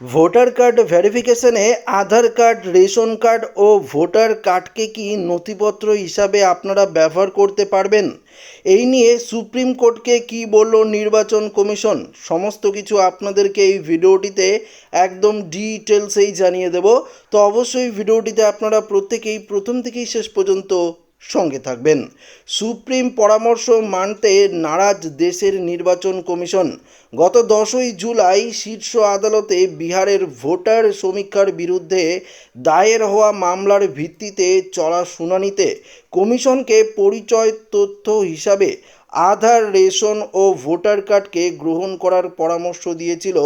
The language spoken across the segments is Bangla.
ভোটার কার্ড ভেরিফিকেশনে আধার কার্ড, রেশন কার্ড ও ভোটার কার্ডকে কি নথিপত্র হিসাবে আপনারা ব্যবহার করতে পারবেন? এই নিয়ে সুপ্রিম কোর্টকে কি বলল নির্বাচন কমিশন? সমস্ত কিছু আপনাদেরকে এই ভিডিওটিতে একদম ডিটেলসেই জানিয়ে দেব। তো অবশ্যই ভিডিওটিতে আপনারা প্রত্যেকেই প্রথম থেকেই শেষ পর্যন্ত সঙ্গে থাকবেন। সুপ্রিম পরামর্শ মানতে নারাজ দেশের নির্বাচন কমিশন। গত দশই জুলাই শীর্ষ আদালতে বিহারের ভোটার সমীক্ষার বিরুদ্ধে দায়ের হওয়া মামলার ভিত্তিতে চলা শুনানিতে কমিশনকে পরিচয় তথ্য হিসাবে আধার, রেশন ও ভোটার কার্ডকে গ্রহণ করার পরামর্শ দিয়েছিল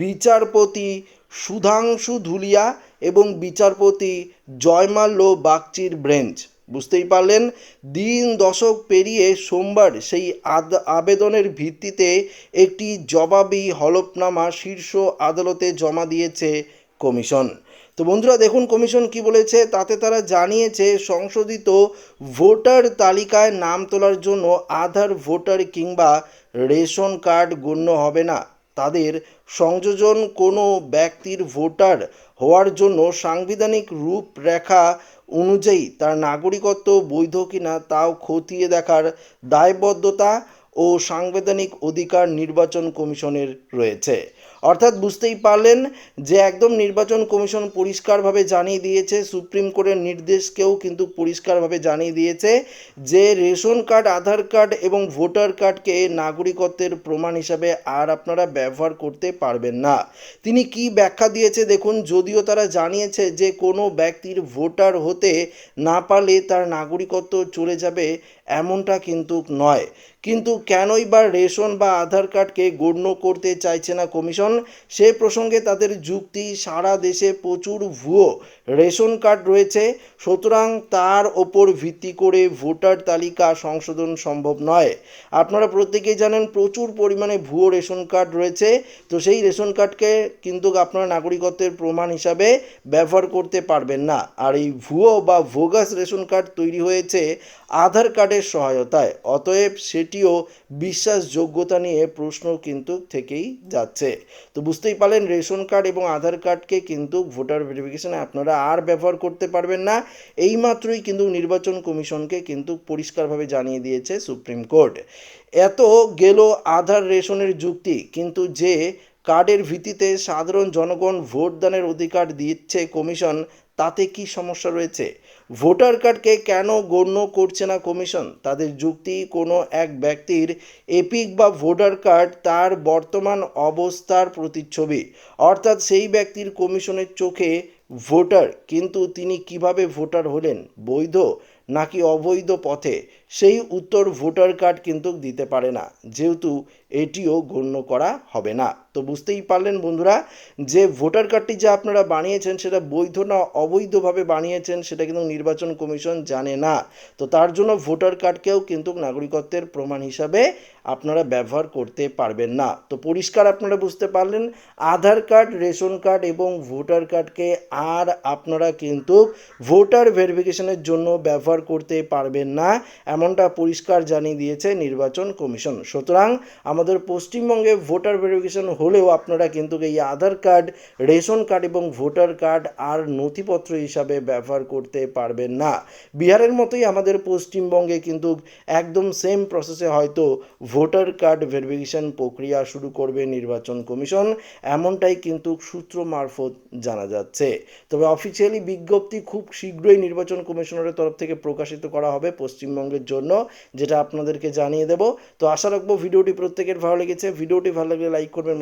বিচারপতি সুধাংশু ধুলিয়া এবং বিচারপতি জয়মাল্য বাগচির ব্রেঞ্চ। বুঝতেই পারলেন, দিন দশক পেরিয়ে সোমবার সেই আবেদনের ভিত্তিতে একটি জবাবি হলফনামা শীর্ষ আদালতে জমা দিয়েছে কমিশন। তো বন্ধুরা, দেখুন কমিশন কি বলেছে, তাতে তারা জানিয়েছে, সংশোধিত ভোটার তালিকায় নাম তোলার জন্য আধার, ভোটার কিংবা রেশন কার্ড গণ্য হবে না। তাদের সংযোজন কোনো ব্যক্তির ভোটার হওয়ার জন্য সাংবিধানিক রূপরেখা অনুযায়ী তার নাগরিকত্ব বৈধ কিনা তাও খতিয়ে দেখার দায়বদ্ধতা ও সাংবিধানিক অধিকার নির্বাচন কমিশনের রয়েছে। অর্থাৎ বুঝতেই পারলেন যে একদম নির্বাচন কমিশন পরিষ্কারভাবে জানিয়ে দিয়েছে, সুপ্রিম কোর্টের নির্দেশকেও কিন্তু পরিষ্কারভাবে জানিয়ে দিয়েছে যে রেশন কার্ড, আধার কার্ড এবং ভোটার কার্ডকে নাগরিকত্বের প্রমাণ হিসাবে আর আপনারা ব্যবহার করতে পারবেন না। তিনি কি ব্যাখ্যা দিয়েছে দেখুন, যদিও তারা জানিয়েছে যে কোনো ব্যক্তির ভোটার হতে না পারলে তার নাগরিকত্ব চলে যাবে এমনটা কিন্তু নয়। কিন্তু কেনই বা রেশন বা আধার কার্ডকে গণ্য করতে চাইছে না কমিশন? সে প্রসঙ্গে তাদের যুক্তি, সারা দেশে প্রচুর ভুয়ো রেশন কার্ড রয়েছে। সুতরাং তার ওপর ভিত্তি করে ভোটার তালিকা সংশোধন সম্ভব নয়। আপনারা প্রত্যেকেই জানেন প্রচুর পরিমাণে ভুয়ো রেশন কার্ড রয়েছে। তো সেই রেশন কার্ডকে কিন্তু আপনারা নাগরিকত্বের প্রমাণ হিসাবে ব্যবহার করতে পারবেন না। আর এই ভুয়ো বা ভোগাস রেশন কার্ড তৈরি হয়েছে আধার কার্ডের সহায়তায়। অতএব সেটিও বিশ্বাসযোগ্যতা নিয়ে প্রশ্ন কিন্তু থেকেই যাচ্ছে। তো বুঝতেই পারলেন, রেশন কার্ড এবং আধার কার্ডকে কিন্তু ভোটার ভেরিফিকেশানে আপনারা আর ব্যবহার করতে পারবেন না। এইমাত্রই কিন্তু নির্বাচন কমিশনকে কিন্তু পরিষ্কারভাবে জানিয়ে দিয়েছে সুপ্রিম কোর্ট। এত গেল আধার রেশনের যুক্তি, কিন্তু যে কার্ডের ভিত্তিতে সাধারণ জনগণ ভোটদানের অধিকার দিচ্ছে কমিশন তাতে কি সমস্যা রয়েছে? ভোটার কার্ডকে কেন গণ্য করছে না কমিশন? তাদের যুক্তি, কোনো এক ব্যক্তির এপিক বা ভোটার কার্ড তার বর্তমান অবস্থার প্রতিচ্ছবি। অর্থাৎ সেই ব্যক্তির কমিশনের চোখে ভোটার, কিন্তু তিনি কীভাবে ভোটার হলেন? বৈধ নাকি অবৈধ পথে? সেই উত্তর ভোটার কার্ড কিন্তু দিতে পারে না। যেহেতু এটিও গণ্য করা হবে না। তো বুঝতেই পারলেন বন্ধুরা যে ভোটার কার্ডটি যে আপনারা বানিয়েছেন সেটা বৈধ না অবৈধভাবে বানিয়েছেন সেটা কিন্তু নির্বাচন কমিশন জানে না। তো তার জন্য ভোটার কার্ডকেও কিন্তু নাগরিকত্বের প্রমাণ হিসাবে আপনারা ব্যবহার করতে পারবেন না। তো পরিষ্কার আপনারা বুঝতে পারলেন, আধার কার্ড, রেশন কার্ড এবং ভোটার কার্ডকে আর আপনারা কিন্তু ভোটার ভেরিফিকেশনের জন্য ব্যবহার করতে পারবেন না, এমনটা পরিষ্কার জানিয়ে দিয়েছে নির্বাচন কমিশন। সুতরাং আমাদের পশ্চিমবঙ্গে ভোটার ভেরিফিকেশন হলেও আপনারা কিন্তু এই আধার কার্ড, রেশন কার্ড এবং ভোটার কার্ড আর নথিপত্র হিসাবে ব্যবহার করতে পারবেন না। বিহারের মতোই আমাদের পশ্চিমবঙ্গে কিন্তু একদম সেম প্রসেসে হয়তো ভোটার কার্ড ভেরিফিকেশন প্রক্রিয়া শুরু করবে নির্বাচন কমিশন। এমনটাই কিন্তু সূত্র মারফত জানা যাচ্ছে। তবে অফিসিয়ালি বিজ্ঞপ্তি খুব শীঘ্রই নির্বাচন কমিশনারের তরফ থেকে প্রকাশিত করা হবে পশ্চিমবঙ্গের জন্য, যেটা আপনাদেরকে জানিয়ে দেব। তো আশা রাখব ভিডিওটি প্রত্যেকের ভালো লেগেছে। ভিডিওটি ভালো লাগলে লাইক করবেন